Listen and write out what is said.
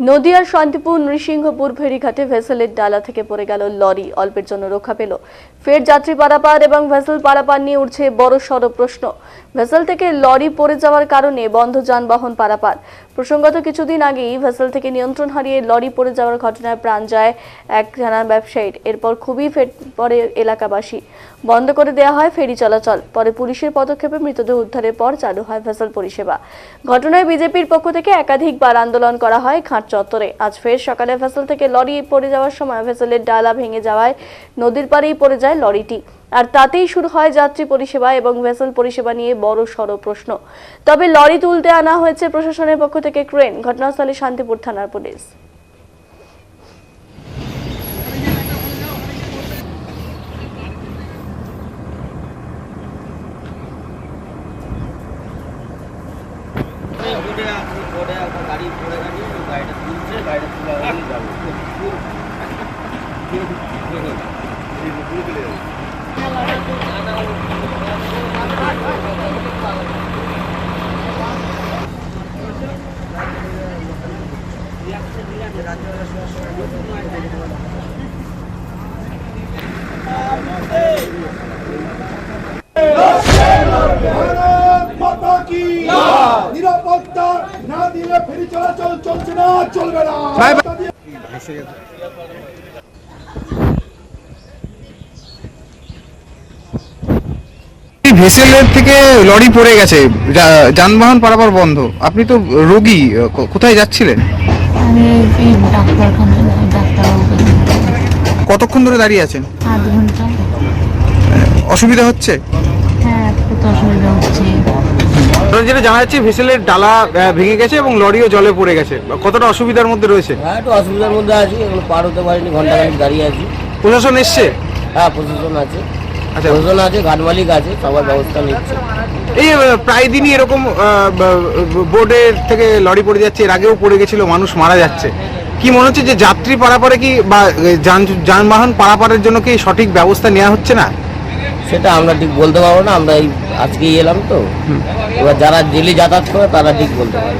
নদিয়ার শান্তিপুর, নৃসিংহপুর ফেরিঘাটে ভেসেলের ডালা থেকে পড়ে গেল লরি। অল্পের জন্য রক্ষা পেল। ফের যাত্রী পারাপার এবং ভেসেল পারাপার নিয়ে উঠছে বড় সড় প্রশ্ন। ভেসেল থেকে লরি পড়ে যাওয়ার কারণে বন্ধ যানবাহন পারাপার। প্রসঙ্গত কিছুদিন আগেই ভেসেল থেকে নিয়ন্ত্রণ হারিয়ে লরি পড়ে যাওয়ার ঘটনায় প্রাণ যায় এক জানা ব্যবসায়ীর। এরপর খুবই ফেট পড়ে এলাকাবাসী। বন্ধ করে দেওয়া হয় ফেরি চলাচল। পরে পুলিশের পদক্ষেপে মৃতদেহ উদ্ধারের পর চালু হয় ভেসেল পরিষেবা। ঘটনায় বিজেপির পক্ষ থেকে একাধিকবার আন্দোলন করা হয় চত্বরে। আজ ফের সকালে ভেসেল থেকে লরি পড়ে যাওয়ার সময় ভেসেলের ডালা ভেঙে যাওয়ায় নদীর পাড়েই পড়ে যায় লরিটি। আর তাতেই শুরু হয় যাত্রী পরিষেবা এবং ভেসেল পরিষেবা নিয়ে বড় সড় প্রশ্ন। তবে লরি তুলতে আনা হয়েছে প্রশাসনের পক্ষ থেকে ক্রেন। ঘটনাস্থলে শান্তিপুর থানার পুলিশ। বোর্ডে আছে বোর্ডে একটা গাড়ি পড়ে গেছে গাড়িটা তুলছে গাড়িটা তুলে যাব ভারত মাতা কি নিরাপত্তা না দিলে ফেরি চলাচল চলছে না চলবে না। ভেসেলের থেকে লরি পড়ে গেছে। যানবাহন পারাপার বন্ধ। আপনি তো রোগী কোথায় যাচ্ছিলেন? কতক্ষণ ধরে দাঁড়িয়ে আছেন? অসুবিধা হচ্ছে হ্যাঁ খুব অসুবিধা হচ্ছে যেটা জানা যাচ্ছে ভেসেলের ডালা ভেঙে গেছে এবং লরিও জলে পড়ে গেছে। কতটা অসুবিধার মধ্যে রয়েছে? হ্যাঁ একটু অসুবিধার মধ্যে আছি এগুলো পার হতে পারিনি ঘণ্টা খানিক দাঁড়িয়ে আছি। প্রশাসন এসছে? হ্যাঁ প্রশাসন আছে। আচ্ছা। প্রশাসন আছে ঘাট মালিক আছে সবার ব্যবস্থা নিচ্ছে। এই প্রায় দিনই এরকম বোর্ডের থেকে লরি পড়ে যাচ্ছে এর আগেও পড়ে গেছিল মানুষ মারা যাচ্ছে। কি মনে হচ্ছে যে যাত্রী পারাপারে কি বা যান যানবাহন পারাপারের জন্য কি সঠিক ব্যবস্থা নেওয়া হচ্ছে না? সেটা আমরা ঠিক বলতে পারব না আমরা এই আজকেই এলাম তো। এবার যারা ডেলি যাতায়াত করে তারা ঠিক বলতে পারবে।